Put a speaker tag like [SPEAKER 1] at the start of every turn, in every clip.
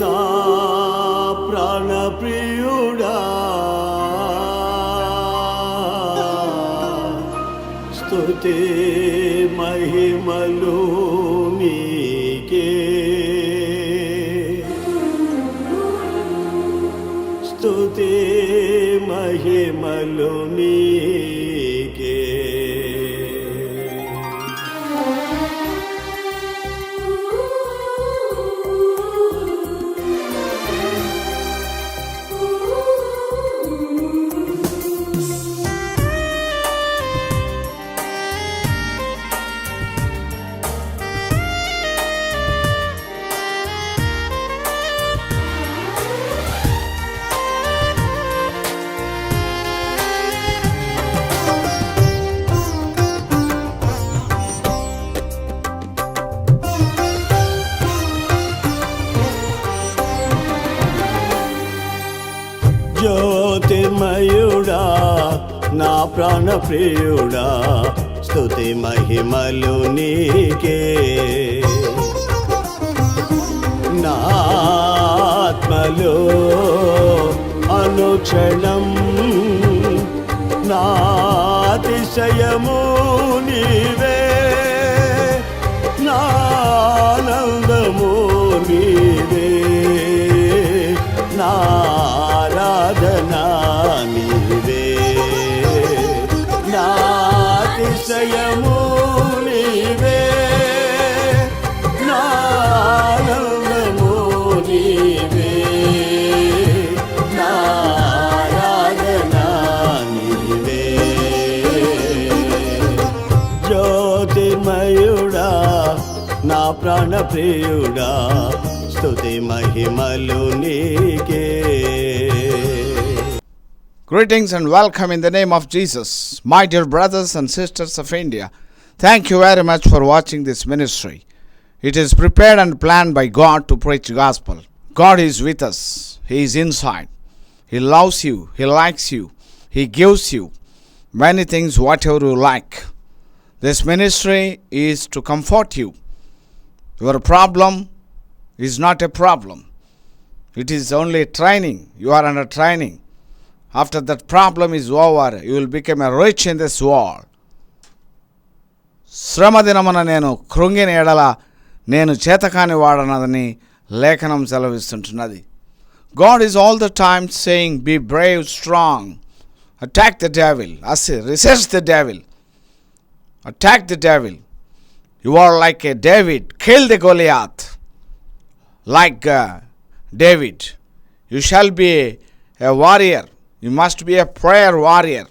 [SPEAKER 1] నా ప్రాణ ప్రియుడా ప్రాణ ప్రియుడా స్థుతి మహిమలు నీకే. నాత్మలో అనుక్షణం నాతిశయము నీవే. నానందము నీవే. నా అతిశయము నీవే. నా నీవే. నా నీవే. జ్యోతిర్మయుడా నా ప్రాణ ప్రియుడా స్తుతి మహిమలు నీకే.
[SPEAKER 2] Greetings and welcome in the name of Jesus, my dear brothers and sisters of India. Thank you very much for watching this ministry. It is prepared and planned by God to preach gospel. God is with us. He is inside. He loves you. He likes you. He gives you many things whatever you like. This ministry is to comfort you. Your problem is not a problem. It is only training. You are under training. After that problem is over, you will become a rich in this world. శ్రమ దినమున నేను కృంగిన ఎడల నేను చేతకాని వాడనదని లేఖనం సెలవిస్తుంటున్నది God is all the time saying be brave strong attack the devil as resist the devil attack the devil you are like a David kill the Goliath like uh, David. You shall be a warrior. You must be a prayer warrior.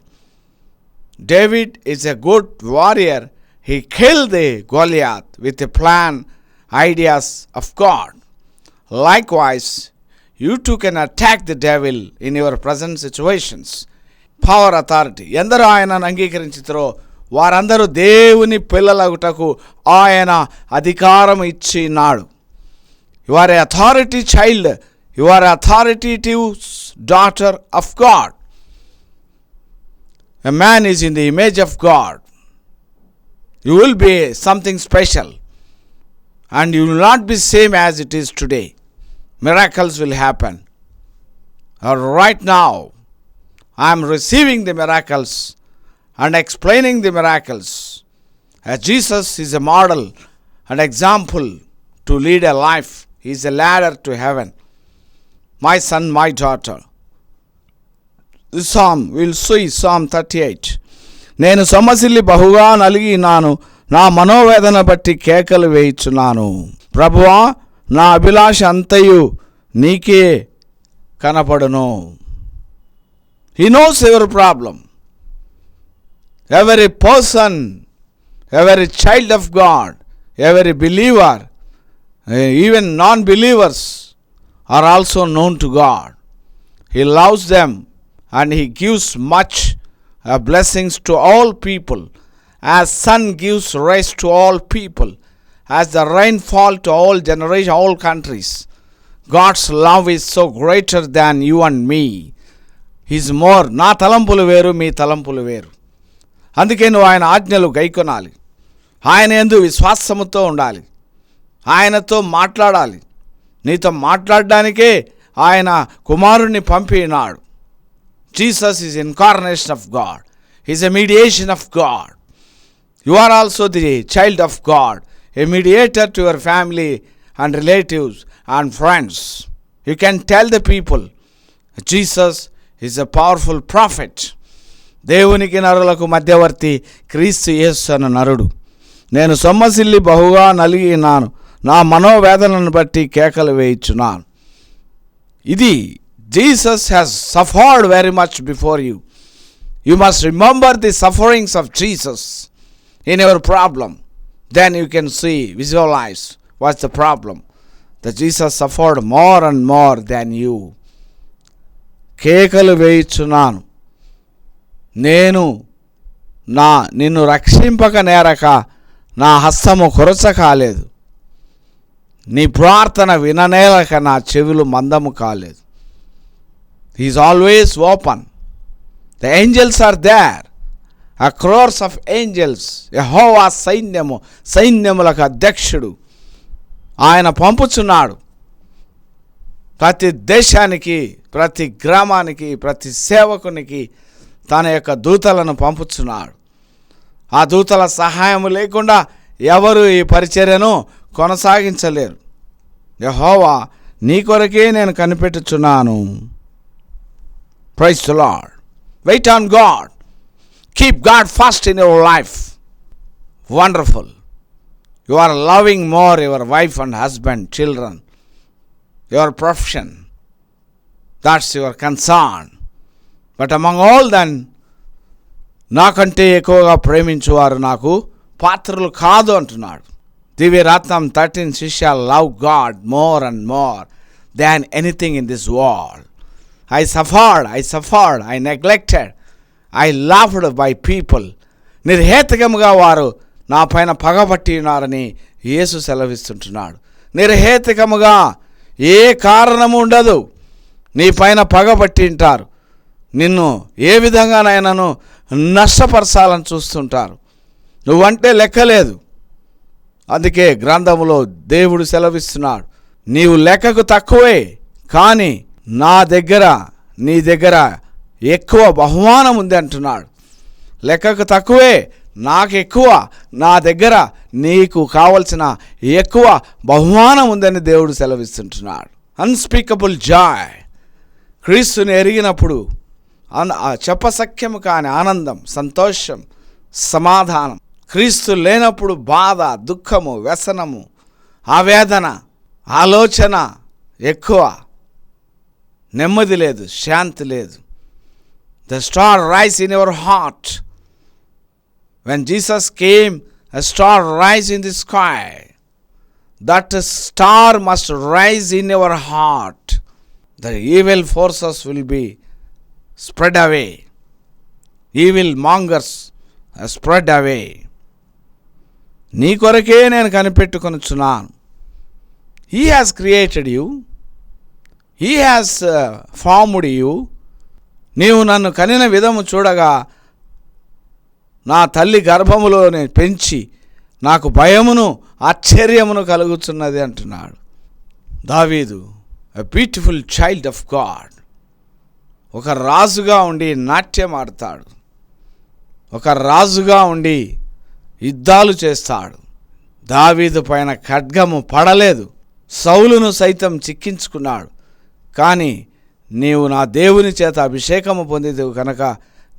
[SPEAKER 2] David is a good warrior. He killed the Goliath with a plan, ideas of God. Likewise, you too can attack the devil in your present situations. Power authority ఎందరూ ఆయనను అంగీకరించుతారో వారందరూ దేవుని పిల్లలగుటకు ఆయన అధికారం ఇచ్చినాడు You are a authority child. You are a authoritative daughter of God. A man is in the image of God. You will be something special. And you will not be same as it is today. Miracles will happen. Right now, I am receiving the miracles and explaining the miracles. As Jesus is a model an example to lead a life. He is a ladder to heaven. My son, my daughter. Psalm will సుయ్ Sam thirty eight నేను సమసిల్లి బహుగా నలిగినాను నా మనోవేదన బట్టి కేకలు వేయించున్నాను. ప్రభువా నా అభిలాష అంతయు నీకే కనపడును. He knows every problem every person every child of God every believer even non believers are also known to God he loves them and He gives much uh, blessings to all people. As sun gives rest to all people, as the rain fall to all generations, all countries. God's love is so greater than you and me. He's more. నా తలంపులు వేరు మీ తలంపులు వేరు అందుకే నువ్వు ఆయన ఆజ్ఞలు గైకొనాలి ఆయన ఎందు విశ్వాసముతో ఉండాలి ఆయనతో మాట్లాడాలి నీతో మాట్లాడడానికే ఆయన కుమారుణ్ణి పంపినాడు Jesus is incarnation of God is a mediation of God you are also the child of God a mediator to your family and relatives and friends you can tell the people Jesus is a powerful prophet దేవునికి నరులకు మధ్యవర్తి క్రీస్తు యేసు అన్న నరుడు నేను సొమ్మసిల్లి బహుగా నలిగినాను నా మనోవేదనను బట్టి కేకలు వేయించున్నాను ఇది Jesus has suffered very much before you you must remember the sufferings of Jesus in your problem then you can see visualise what's the problem the Jesus suffered more and more then you కేకలు వేయిచున్నాను నేను నా నిన్ను రక్షింపక నేరక నా హస్తము కొరచ కాలేదు నీ ప్రార్థన విననేలక నా చెవులు మందము కాలేదు is always open the angels are there a crores of angels యహోవా సైన్యము సైన్యములకు అధ్యక్షుడు ఆయన పంపుచున్నాడు ప్రతి దేశానికి ప్రతి గ్రామానికి ప్రతి సేవకునికి తన యొక్క దూతలను పంపుచున్నాడు ఆ దూతల సహాయం లేకుండా ఎవరు ఈ పరిచర్యను కొనసాగించలేరు యహోవా నీ కొరకే నేను కనిపెట్టుచున్నాను praise lord wait on God keep God fast in your life wonderful you are loving more your wife and husband children your profession that's your concern but among all then నాకంటే ఎక్కువగా ప్రేమించువారు నాకు పాత్రలు కాదు అంటున్నాడు దివ్యరత్నం థర్టీన్ శిష్య love God more and more than anything in this world I suffered I suffered I neglected I laughed by people నిర్హేతకముగా వారు నా పైన పగబట్టి ఉన్నారని యేసు సెలవిస్తుంటున్నాడు. నిర్హేతకముగా ఏ కారణము ఉండదు. నీ పైన పగబట్టి ఉంటారు నిన్ను ఏ విధంగానైనాను నష్టపరచాలని చూస్తుంటారు. నువ్వంటే లెక్కలేదు. అందుకే గ్రంథములో దేవుడు సెలవిస్తున్నాడు. నీవు లెక్కకు తక్కువే కానీ నా దగ్గర నీ దగ్గర ఎక్కువ బహుమానం ఉంది అంటున్నాడు. లెక్కకు తక్కువే నాకు ఎక్కువ నా దగ్గర నీకు కావలసిన ఎక్కువ బహుమానం ఉందని దేవుడు సెలవిస్తుంటున్నాడు. అన్స్పీకబుల్ జాయ్ క్రీస్తుని ఎరిగినప్పుడు అన్ ఆ చెప్పసఖ్యము కాని ఆనందం సంతోషం సమాధానం క్రీస్తు లేనప్పుడు బాధ దుఃఖము వ్యసనము ఆవేదన ఆలోచన ఎక్కువ. నెమ్మది లేదు శాంతి లేదు the star rise in your heart when Jesus came a star rise in the sky that star must rise in your heart the evil forces will be spread away evil mongers are spread away నీ కొరకే నేను కనిపెట్టుకొనుచున్నాను he has created you he has formed you నీవు నన్ను కనిన విధము చూడగా నా తల్లి గర్భములోనే పెంచి నాకు భయమును ఆశ్చర్యమును కలుగుతున్నది అంటున్నాడు. దావీదు a beautiful child of God ఒక రాజుగా ఉండి నాట్యం ఆడతాడు. ఒక రాజుగా ఉండి యుద్ధాలు చేస్తాడు. దావీదు పైన ఖడ్గము పడలేదు. సౌలును సైతం చిక్కించుకున్నాడు. కానీ నీవు నా దేవుని చేత అభిషేకము పొందిదేవు కనుక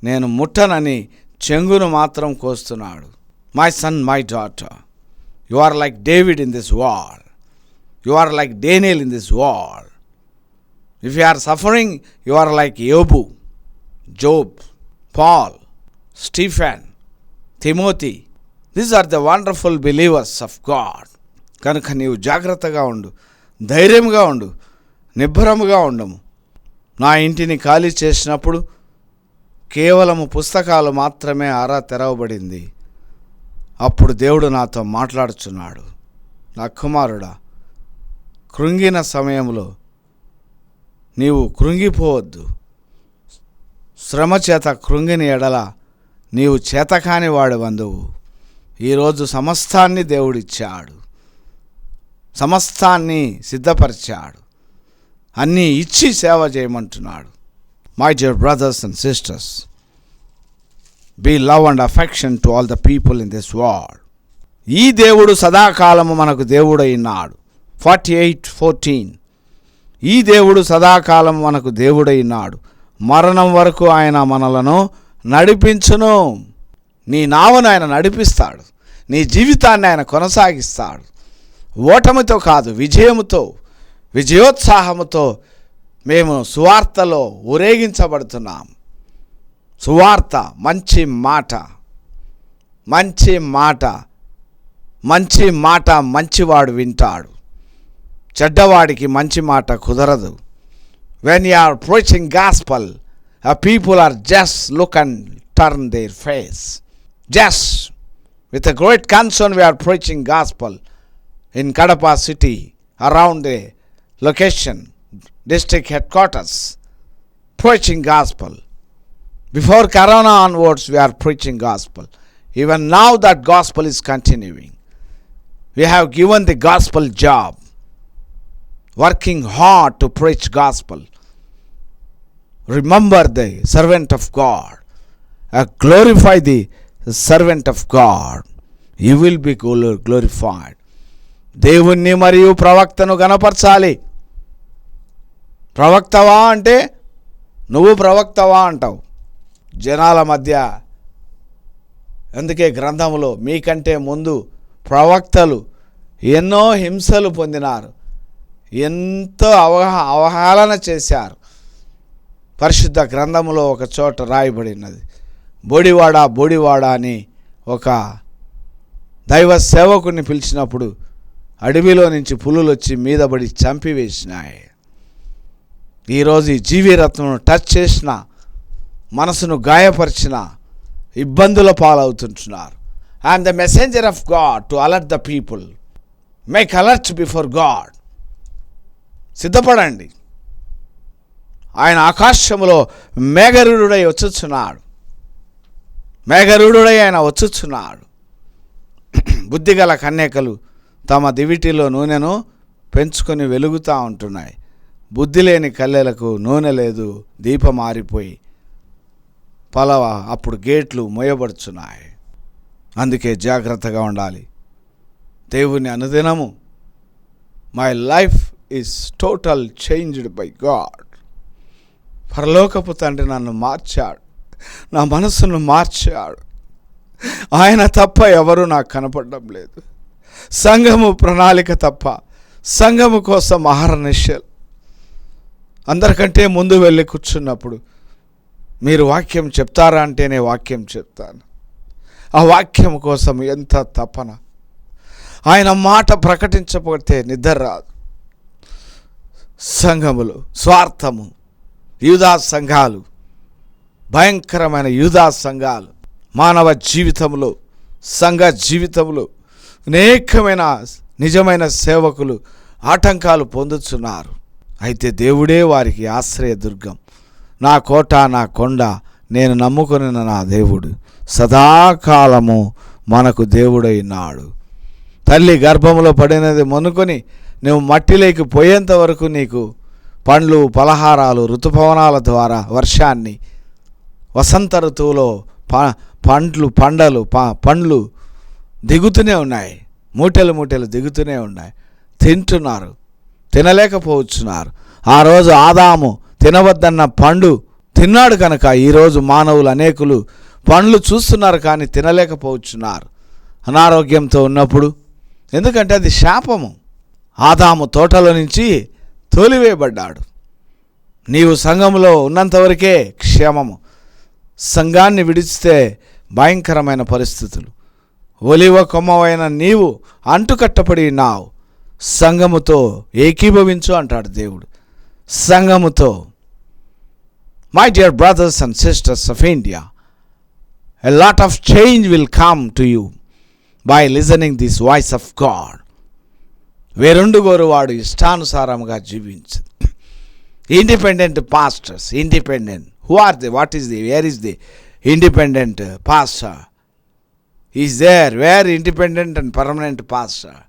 [SPEAKER 2] నేను ముట్టనని చెంగును మాత్రం కోస్తున్నాడు. My son my daughter you are like David in this world you are like Daniel in this world if you are suffering you are like యోబు Job Paul Stephen Timothy these are the wonderful believers of God కనుక నీవు జాగ్రత్తగా ఉండు ధైర్యంగా ఉండు. నిబ్బరముగా ఉండము. నా ఇంటిని ఖాళీ చేసినప్పుడు కేవలము పుస్తకాలు మాత్రమే అరా తెరవబడింది. అప్పుడు దేవుడు నాతో మాట్లాడుచున్నాడు. నా కుమారుడా కృంగిన సమయంలో నీవు కృంగిపోవద్దు. శ్రమ చేత కృంగిని ఎడల నీవు చేతకాని వాడు బంధువు. ఈరోజు సమస్తాన్ని దేవుడిచ్చాడు. సమస్తాన్ని సిద్ధపరిచాడు. అన్నీ ఇచ్చి సేవ చేయమంటున్నాడు. My dear brothers and sisters be love and affection to all the people in this world ఈ దేవుడు సదాకాలము మనకు దేవుడైనాడు ఫార్టీ ఎయిట్ ఫోర్టీన్ ఈ దేవుడు సదాకాలం మనకు దేవుడైనాడు మరణం వరకు ఆయన మనలను నడిపించును. నీ నావను ఆయన నడిపిస్తాడు. నీ జీవితాన్ని ఆయన కొనసాగిస్తాడు. ఓటమితో కాదు విజయముతో విజయోత్సాహముతో మేము సువార్తలో ఊరేగించబడుతున్నాం. సువార్త మంచి మాట. మంచి మాట. మంచి మాట మంచివాడు వింటాడు. చెడ్డవాడికి మంచి మాట కుదరదు. When you are preaching gospel a people are just look and turn their face just with a great concern we are preaching gospel in Kadapa city around the Location district headquarters preaching gospel Before Corona onwards, we are preaching gospel. Even now, that gospel is continuing. We have given the gospel job, working hard to preach gospel. Remember the servant of God, uh, glorify the servant of God. You will be glor- glorified. దేవుణ్ణి మరియు ప్రవక్తను గనపరచాలి ప్రవక్తవా అంటే నువ్వు ప్రవక్తవా అంటావు. జనాల మధ్య అందుకే గ్రంథములో మీకంటే ముందు ప్రవక్తలు ఎన్నో హింసలు పొందినారు. ఎంతో అవహ అవహేళన చేశారు. పరిశుద్ధ గ్రంథములో ఒక చోట రాయబడినది. బోడివాడ బోడివాడ అని ఒక దైవ సేవకుని పిలిచినప్పుడు అడవిలో నుంచి పులులు వచ్చి మీద పడి చంపివేసినాయి. ఈరోజు ఈ జీవీరత్నను టచ్ చేసిన మనసును గాయపరిచిన ఇబ్బందుల పాలవుతుంటున్నారు. And the messenger of God to alert the people make alert before God సిద్ధపడండి. ఆయన ఆకాశంలో మేఘరుడై వచ్చుచున్నాడు. మేఘరుడై ఆయన వచ్చుచున్నాడు. బుద్ధిగల కన్యకలు తమ దివిటిలో నూనెను పెంచుకొని వెలుగుతూ ఉంటున్నాయి. బుద్ధి లేని కల్లెలకు నూనె లేదు దీపం ఆరిపోయి పలవ అప్పుడు గేట్లు మోయబడుచున్నాయి. అందుకే జాగ్రత్తగా ఉండాలి. దేవుని అనుదినము. My life is total changed by God పరలోకపు తండ్రి నన్ను మార్చాడు. నా మనసును మార్చాడు. ఆయన తప్ప ఎవరు నాకు కనపడడం లేదు. సంఘము ప్రణాళిక తప్ప సంఘము కోసం ఆహరణిశలు అందరికంటే ముందు వెళ్ళి కూర్చున్నప్పుడు మీరు వాక్యం చెప్తారా అంటేనే వాక్యం చెప్తాను. ఆ వాక్యం కోసం ఎంత తపన. ఆయన మాట ప్రకటించకపోతే నిద్ర రాదు. సంఘములు స్వార్థము యూదా సంఘాలు భయంకరమైన యూదా సంఘాలు మానవ జీవితంలో సంఘ జీవితంలో అనేకమైన నిజమైన సేవకులు ఆటంకాలు పొందుతున్నారు. అయితే దేవుడే వారికి ఆశ్రయదుర్గం నా కోట నా కొండ నేను నమ్ముకుని నా దేవుడు. సదాకాలము మనకు దేవుడైనాడు. తల్లి గర్భంలో పడినది మనుకొని నువ్వు మట్టిలోకి పోయేంత వరకు నీకు పండ్లు పలహారాలు ఋతుపవనాల ద్వారా వర్షాన్ని వసంత ఋతువులో ప పండ్లు పండలు ప పండ్లు దిగుతూనే ఉన్నాయి. మూటలు మూటలు దిగుతూనే ఉన్నాయి. తింటున్నారు. తినలేకపోవచ్చున్నారు. ఆ రోజు ఆదాము తినవద్దన్న పండు తిన్నాడు కనుక ఈరోజు మానవులు అనేకులు పండ్లు చూస్తున్నారు కానీ తినలేకపోవచ్చున్నారు. అనారోగ్యంతో ఉన్నప్పుడు ఎందుకంటే అది శాపము. ఆదాము తోటలో నుంచి తోలివేయబడ్డాడు. నీవు సంఘంలో ఉన్నంతవరకే క్షేమము. సంఘాన్ని విడిచితే భయంకరమైన పరిస్థితులు. ఒలివ కొమ్మవైన నీవు అంటుకట్టబడి ఉన్నావు. సంఘముతో ఏకీభవించు అంటాడు దేవుడు. సంఘముతో my dear brothers and sisters of India a lot of change will come to you by listening this voice of God వేరుండుగోరు వాడు ఇష్టానుసారంగా జీవించు independent pastors independent who are the what is the where is the independent pastor is there where independent and permanent pastor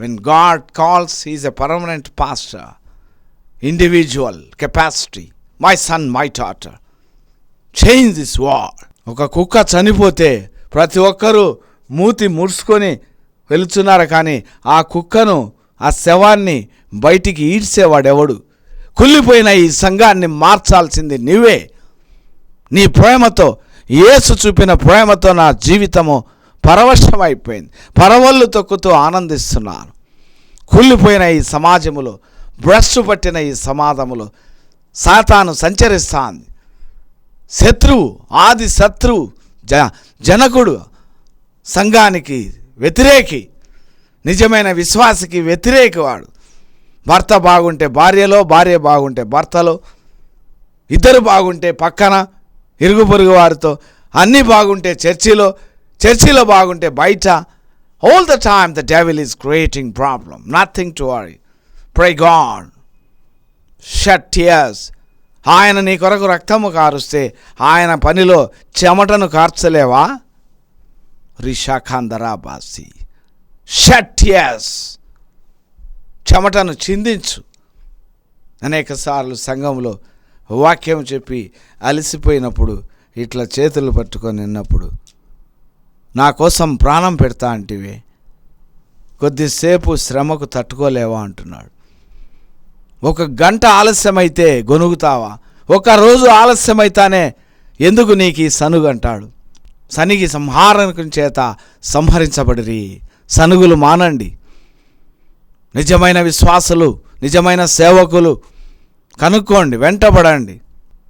[SPEAKER 2] when God calls is a permanent pastor individual capacity my son my daughter change this war ఒక కుక్క చనిపోతే ప్రతి ఒక్కరూ మూతి ముడుచుకొని వెళుతున్నారు కానీ ఆ కుక్కను ఆ శవాన్ని బయటికి ఈడ్చేవాడెవడు కుళ్ళిపోయిన ఈ సంఘాన్ని మార్చాల్సింది నీవే. నీ ప్రేమతో యేసు చూపిన ప్రేమతో నా జీవితము పరవశమైపోయింది. పరవళ్ళు తొక్కుతూ ఆనందిస్తున్నారు. కుళ్ళిపోయిన ఈ సమాజములో భ్రష్టు పట్టిన ఈ సమాజములో సాతాను సంచరిస్తాంది. శత్రువు ఆది శత్రువు జ జనకుడు సంఘానికి వ్యతిరేకి నిజమైన విశ్వాసకి వ్యతిరేకి వాడు. భర్త బాగుంటే భార్యలో భార్య బాగుంటే భర్తలో ఇద్దరు బాగుంటే పక్కన ఇరుగు పొరుగు వారితో అన్నీ బాగుంటే చర్చిలో చర్చిలో బాగుంటే బయట all the time the devil is creating problem nothing to worry pray God shut years ఆయన నీ కొరకు రక్తము కారుస్తే ఆయన పనిలో చెమటను కార్చలేవా? రిషాఖాంధరాబాసి. Shut years చెమటను చిందించు. అనేకసార్లు సంఘంలో వాక్యం చెప్పి అలసిపోయినప్పుడు ఇట్లా చేతులు పట్టుకొని నిన్నప్పుడు నా కోసం ప్రాణం పెడతా అంటివి. కొద్దిసేపు శ్రమకు తట్టుకోలేవా అంటున్నాడు. ఒక గంట ఆలస్యమైతే గొనుగుతావా ఒక రోజు ఆలస్యమైతానే ఎందుకు నీకు ఈ సనుగంటాడు సంహారణకు చేత సంహరించబడిరి. సనుగులు మానండి. నిజమైన విశ్వాసులు నిజమైన సేవకులు కనుక్కోండి వెంటబడండి.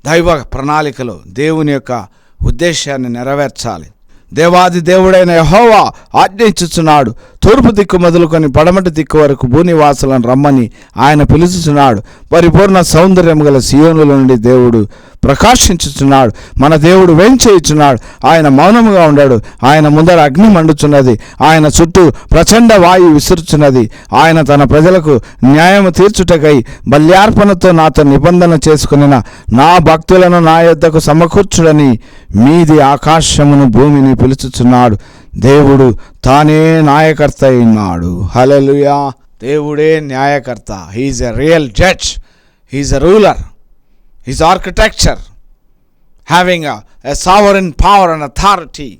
[SPEAKER 2] దైవ ప్రణాళికలో దేవుని యొక్క ఉద్దేశాన్ని నెరవేర్చాలి. దేవాది దేవుడైన యహోవా ఆజ్ఞించుచున్నాడు. తూర్పు దిక్కు మొదలుకొని పడమటి దిక్కు వరకు భూనివాసులను రమ్మని ఆయన పిలుచుచున్నాడు. పరిపూర్ణ సౌందర్యం గల సియోనుల నుండి దేవుడు ప్రకాశించుచున్నాడు. మన దేవుడు వెంచేయుచున్నాడు ఆయన మౌనముగా ఉన్నాడు ఆయన ముందర అగ్ని మండుచున్నది. ఆయన చుట్టూ ప్రచండ వాయువు విసురుచున్నది. ఆయన తన ప్రజలకు న్యాయము తీర్చుటకై బల్యార్పణతో నాతో నిబంధన చేసుకునిన నా భక్తులను నా యొద్దకు సమకూర్చుడని మీది ఆకాశమును భూమిని పిలుచుచున్నాడు. దేవుడు తానే నాయకర్త అయినాడు. హలలుయా దేవుడే న్యాయకర్త. He is a real judge he is a ruler he's architecture having a a power and authority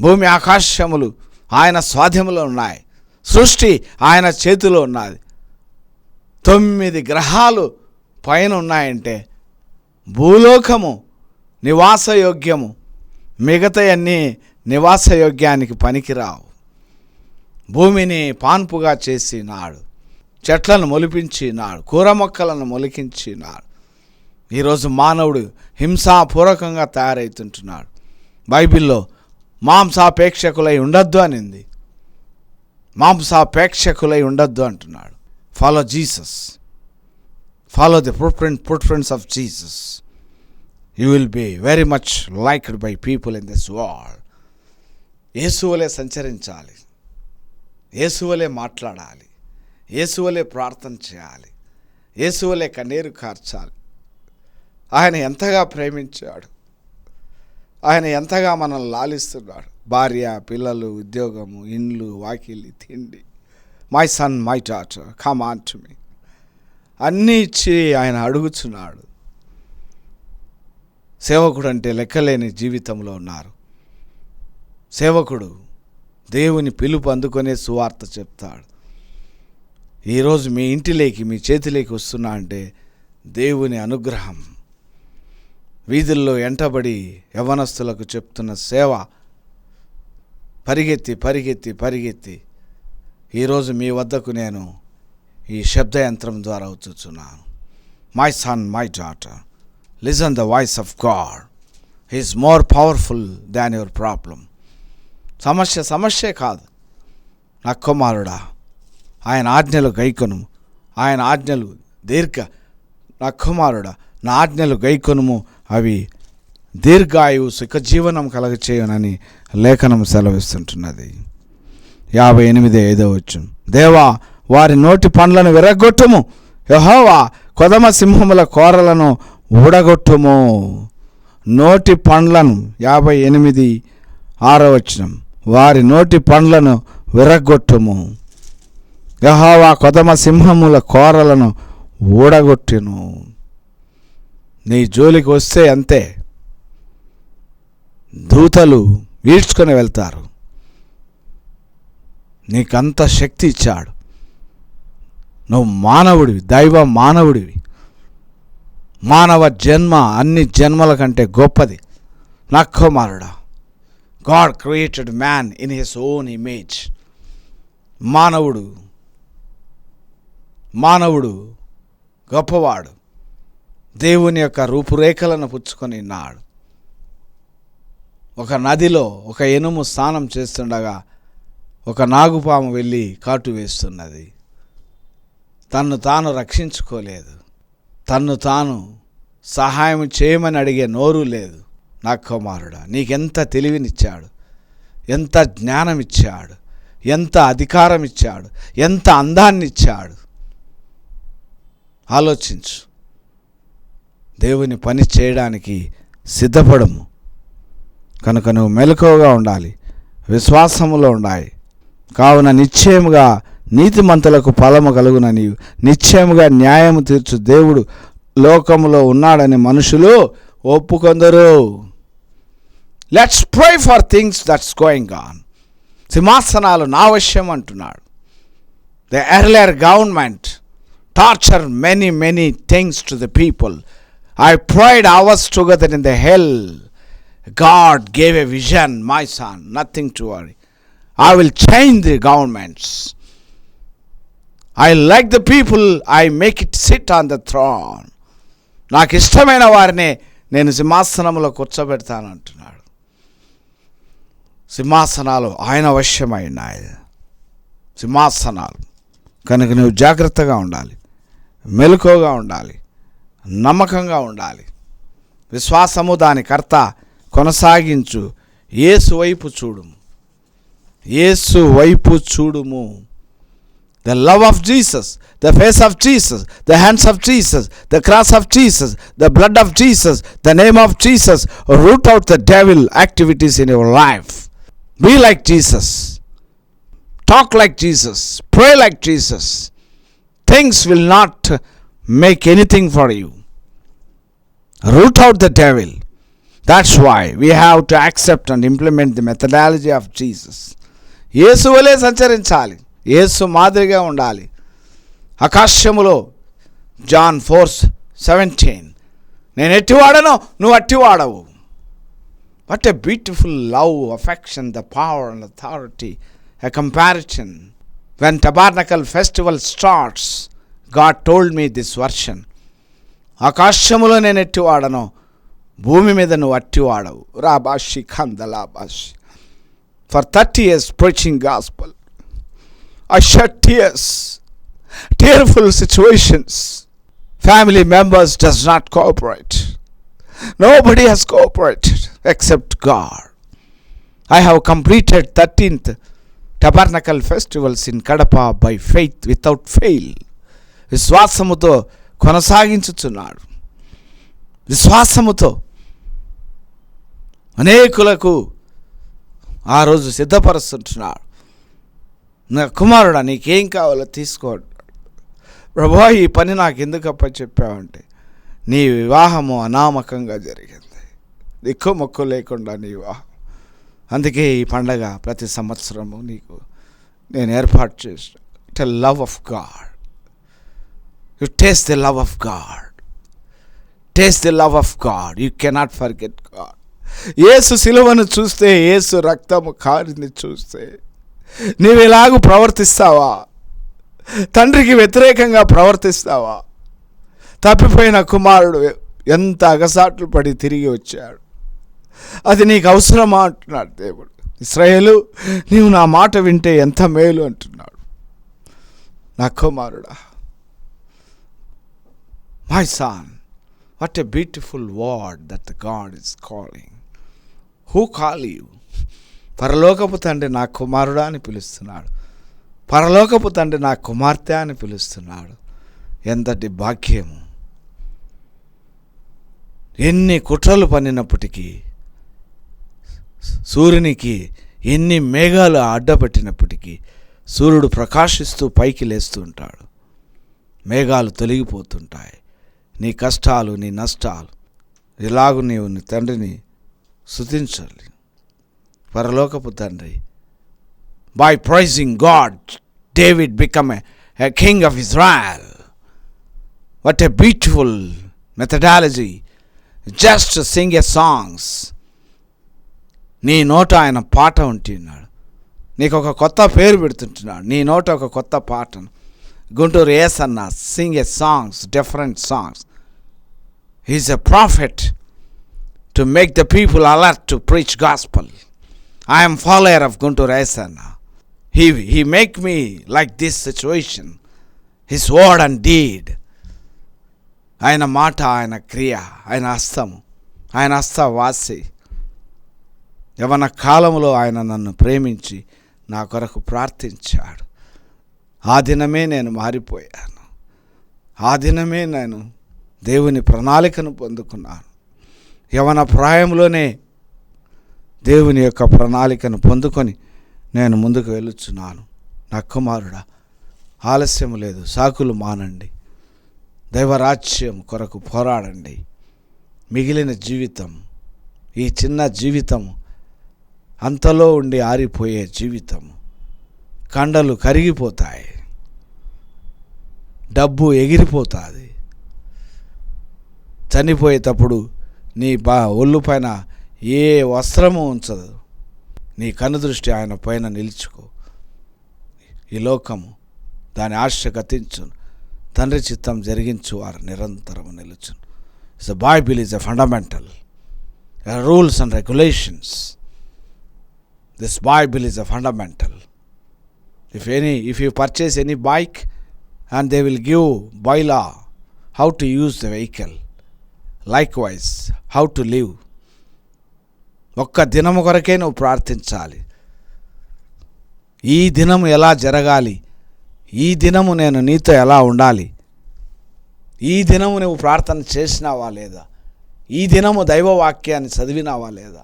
[SPEAKER 2] భూమి ఆకాశములు ఆయన స్వాధీనంలో ఉన్నాయి. సృష్టి ఆయన చేతిలో ఉన్నది. తొమ్మిది గ్రహాలు పైన ఉన్నాయంటే భూలోకము నివాసయోగ్యము మిగతా అన్నీ నివాసయోగ్యానికి పనికిరావు. భూమిని పాన్పుగా చేసినాడు చెట్లను మొలిపించినాడు కూర మొక్కలను మొలికించినాడు ఈరోజు మానవుడు హింసాపూర్వకంగా తయారవుతుంటున్నాడు బైబిల్లో మాంసాపేక్షకులై ఉండొద్దు అనింది. మాంసాపేక్షకులై ఉండొద్దు అంటున్నాడు. Follow Jesus follow the footprint foot friends of Jesus you will be very much liked by people in this world ఏసువలే సంచరించాలి. ఏసువలే మాట్లాడాలి. ఏసువలే ప్రార్థన చేయాలి. ఏసువలే కన్నీరు కార్చాలి. ఆయన ఎంతగా ప్రేమించాడు. ఆయన ఎంతగా మనల్ని లాలిస్తున్నాడు. భార్య పిల్లలు ఉద్యోగము ఇండ్లు వాకిలి తిండి. My son my daughter come on to me అన్నీ ఇచ్చి ఆయన అడుగుచున్నాడు. సేవకుడు అంటే లెక్కలేని జీవితంలో ఉన్నారు. సేవకుడు దేవుని పిలుపు అందుకునే సువార్త చెప్తాడు. ఈరోజు మీ ఇంటిలోకి మీ చేతిలోకి వస్తున్నా అంటే దేవుని అనుగ్రహం. వీధుల్లో ఎంటబడి యవనస్తులకు చెప్తున్న సేవ పరిగెత్తి పరిగెత్తి పరిగెత్తి ఈరోజు మీ వద్దకు నేను ఈ శబ్ద యంత్రం ద్వారా వచ్చుచున్నాను. My son my daughter listen the voice of God he's more powerful than your problem సమస్య సమస్యే కాదు. నా కుమారుడా ఆయన ఆజ్ఞలు గైకొను ఆయన ఆజ్ఞలు దీర్ఘ నా కుమారుడా నా ఆజ్ఞలు గైకొనుము. అవి దీర్ఘాయువు సుఖజీవనం కలగచేయునని లేఖనం సెలవిస్తుంటున్నది. యాభై ఎనిమిది ఐదో వచ్చు దేవా వారి నోటి పండ్లను విరగొట్టుము యహోవా కొదమ సింహముల కోరలను ఊడగొట్టుము. నోటి పండ్లను యాభై ఎనిమిది ఆరో వచనం. వారి నోటి పండ్లను విరగొట్టుము యహోవా కొదమ సింహముల కోరలను ఊడగొట్టును. కొదమ సింహముల కోరలను నీ జోలికి వస్తే అంతే. దూతలు ఈడ్చుకొని వెళ్తారు. నీకంత శక్తి ఇచ్చాడు. నువ్వు మానవుడివి దైవ మానవుడివి. మానవ జన్మ అన్ని జన్మల కంటే గొప్పది. నక్కుమారుడా God created man in his own image మానవుడు మానవుడు గొప్పవాడు. దేవుని యొక్క రూపురేఖలను పుచ్చుకొని ఉన్నాడు. ఒక నదిలో ఒక ఎనుము స్నానం చేస్తుండగా ఒక నాగుపాము వెళ్ళి కాటు వేస్తున్నది. తన్ను తాను రక్షించుకోలేదు. తన్ను తాను సహాయం చేయమని అడిగే నోరు లేదు. నా కుమారుడా నీకెంత తెలివినిచ్చాడు ఎంత జ్ఞానం ఇచ్చాడు ఎంత అధికారం ఇచ్చాడు ఎంత అందాన్ని ఇచ్చాడు ఆలోచించు. దేవుని పని చేయడానికి సిద్ధపడము. కనుక నువ్వు మెలకువగా ఉండాలి విశ్వాసములో ఉండాలి. కావున నిశ్చయముగా నీతిమంతులకు ఫలము కలుగునని నిశ్చయముగా న్యాయము తీర్చు దేవుడు లోకములో ఉన్నాడని మనుషులు ఒప్పుకొందరు. Let's pray for things that's going on సింహాసనాలు నా వశ్యం అంటున్నాడు the earlier government torture many many things to the people I pride hours together in the hell God gave a vision my son nothing to worry I will change the governments I like the people I make it sit on the throne నాకు ఇష్టమైన వారిని నేను సింహాసనంలో కూర్చోబెడతాను అంటున్నాడు సింహాసనాలు ఆయన వశ్యమై ఉన్నాయి సింహాసనాలు. కనుక నువ్వు జాగ్రత్తగా ఉండాలి. మెలకువగా ఉండాలి. నమ్మకంగా ఉండాలి. విశ్వాసము దాని కర్త కొనసాగించు. ఏసు వైపు చూడుము. యేసు వైపు చూడుము. The love of Jesus the face of Jesus the hands of Jesus the cross of Jesus the blood of Jesus the name of Jesus root out the devil activities in your life Be like Jesus talk like Jesus pray like Jesus things will not make anything for you root out the devil. That's why we have to accept and implement the methodology of Jesus. యేసు వలె సంచరించాలి యేసు మాదిరిగా ఉండాలి ఆకాశములో John force seventeen నేను ఎట్టివాడను నువ్వు అట్టివాడవు what a beautiful love affection the power and authority a comparison when tabernacle festival starts God told me this version ఆకాశములో నేను ఎట్టివాడను భూమి మీద నువ్వు అట్టివాడవు రాబాషి కందలా Bhasi for thirty years preaching gospel I shed tears tearful situations family members does not cooperate nobody has cooperated Except god. I have completed 13th tabernacle festivals in Kadapa by faith without fail విశ్వాసముతో కొనసాగించుచున్నాడు విశ్వాసముతో అనేకులకు ఆ రోజు సిద్ధపరుస్తుంటున్నాడు నా కుమారుడా నీకేం కావాలో తీసుకో. ప్రభా ఈ పని నాకు ఎందుకు చెప్పావంటే నీ వివాహము అనామకంగా జరిగింది. దిక్కు మొక్కు లేకుండా నీవా? అందుకే ఈ పండగ ప్రతి సంవత్సరము నీకు నేను ఏర్పాటు చేసిన. It love of God you taste the love of God taste the love of God you cannot forget God యేసు సిలువను చూస్తే ఏసు రక్తము కారిని చూస్తే నీవు ఇలాగూ ప్రవర్తిస్తావా? తండ్రికి వ్యతిరేకంగా ప్రవర్తిస్తావా? తప్పిపోయిన కుమారుడు ఎంత అగసాట్లు పడి తిరిగి వచ్చాడు? అది నీకు అవసరమా? అంటున్నాడు దేవుడు. ఇస్రాయేలు నీవు నా మాట వింటే ఎంత మేలు అంటున్నాడు. నా కుమారుడా my son what a beautiful word that God is calling who call you పరలోకపు తండ్రి నా కుమారుడా అని పిలుస్తున్నాడు. పరలోకపు తండ్రి నా కుమార్తె అని పిలుస్తున్నాడు. ఎంతటి భాగ్యము. ఎన్ని కుట్రలు పన్నినప్పటికీ సూర్యునికి ఎన్ని మేఘాలు అడ్డపెట్టినప్పటికీ సూర్యుడు ప్రకాశిస్తూ పైకి లేస్తూ ఉంటాడు. మేఘాలు తొలగిపోతుంటాయి. నీ కష్టాలు నీ నష్టాలు ఇలాగు నీవు నీ తండ్రిని స్థుతించాలి పరలోకపు తండ్రి by praising God David become a king of Israel what a beautiful methodology just sing a songs నీ నోట ఆయన పాట ఉంటున్నాడు. నీకు ఒక కొత్త పేరు పెడుతుంటున్నాడు. నీ నోట ఒక కొత్త పాటను. గుంటూరు ఏస్ అన్న sing a songs different songs he's a prophet to make the people alert to preach gospel I'm follower of Guntur S అన్న. He he make me like this situation his word and deed ఆయన మాట ఆయన క్రియ ఆయన హస్తము ఆయన హస్త వాసి యవన కాలంలో ఆయన నన్ను ప్రేమించి నా కొరకు ప్రార్థించాడు. ఆ దినమే నేను మారిపోయాను. ఆ దినమే నేను దేవుని ప్రణాళికను పొందుకున్నాను. యవన ప్రాయంలోనే దేవుని యొక్క ప్రణాళికను పొందుకొని నేను ముందుకు వెళ్ళుచున్నాను నా కుమారుడా ఆలస్యం లేదు సాకులు మానండి. దైవరాజ్యం కొరకు పోరాడండి. మిగిలిన జీవితం ఈ చిన్న జీవితం అంతలో ఉండి ఆరిపోయే జీవితం. కండలు కరిగిపోతాయి. డబ్బు ఎగిరిపోతుంది. చనిపోయేటప్పుడు నీ బా ఒళ్ళు పైన ఏ వస్త్రము ఉంచదు. నీ కనుదృష్టి ఆయన పైన నిలుచుకో. ఈ లోకము దాని ఆశ గతించును. తండ్రి చిత్తం జరిగించు వారు నిరంతరం నిలుచును. Is the Bible is a fundamental rules and regulations this Bible is a fundamental if any if you purchase any bike and they will give bylaw how to use the vehicle likewise how to live ఒక్క దినము కొరకే నువ్వు ప్రార్థించాలి. ఈ దినము ఎలా జరగాలి? ఈ దినము నేను నీతో ఎలా ఉండాలి? ఈ దినము నువ్వు ప్రార్థన చేసినావా లేదా? ఈ దినము దైవవాక్యాన్ని చదివినావా లేదా?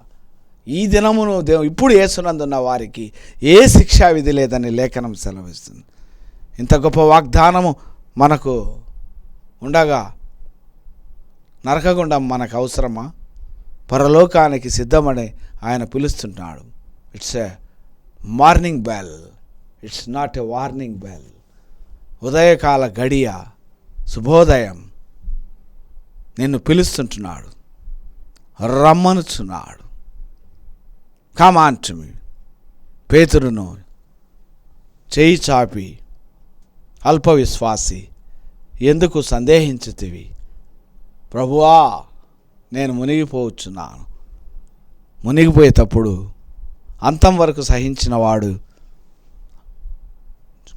[SPEAKER 2] ఈ దినమును దేవు ఇప్పుడు ఏసునందున్న వారికి ఏ శిక్షా విధి లేదని లేఖనం సెలవిస్తుంది. ఇంత గొప్ప వాగ్దానము మనకు ఉండగా నరకగుండం మనకు అవసరమా? పరలోకానికి సిద్ధమని ఆయన పిలుస్తున్నాడు. It's a morning bell. It's not a warning bell. ఉదయకాల గడియ శుభోదయం నిన్ను పిలుస్తుంటున్నాడు రమ్మనుచున్నాడు. కమాంటుమి పేతురును చేయి చాపి. అల్ప విశ్వాసి ఎందుకు సందేహించుతివి? ప్రభువా నేను మునిగిపోవచ్చున్నాను మునిగిపోయేటప్పుడు అంతం వరకు సహించిన వాడు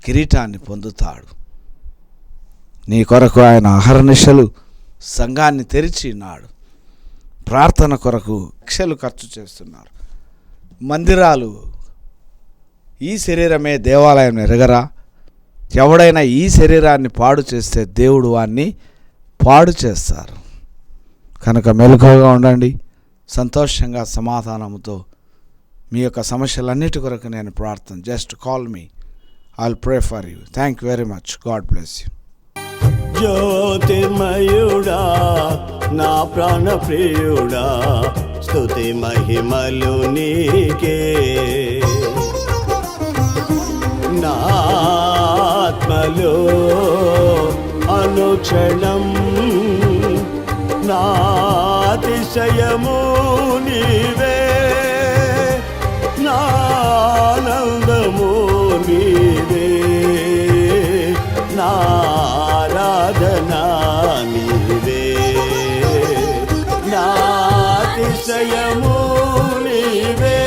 [SPEAKER 2] కిరీటాన్ని పొందుతాడు. నీ కొరకు ఆయన అహర్నిశలు సంఘాన్ని తెరిచినాడు ప్రార్థన కొరకు లక్షలు ఖర్చు చేస్తున్నారు. మందిరాలు ఈ శరీరమే దేవాలయం ఎరగరా? ఎవడైనా ఈ శరీరాన్ని పాడు చేస్తే దేవుడు వాన్ని పాడు చేస్తారు. కనుక మెలకువగా ఉండండి. సంతోషంగా సమాధానంతో మీ యొక్క సమస్యలన్నిటి కొరకు నేను ప్రార్థన. Just call me I'll pray for you thank you very much God bless you
[SPEAKER 1] జ్యోతిర్మయుడా నా ప్రాణ ప్రియుడా స్థుతి మహిమలు నీకే. నాత్మలో అనుక్షణం నాతిశయము నీవే. నానందము నీవే. నారాధనా అతిశయము నీవే.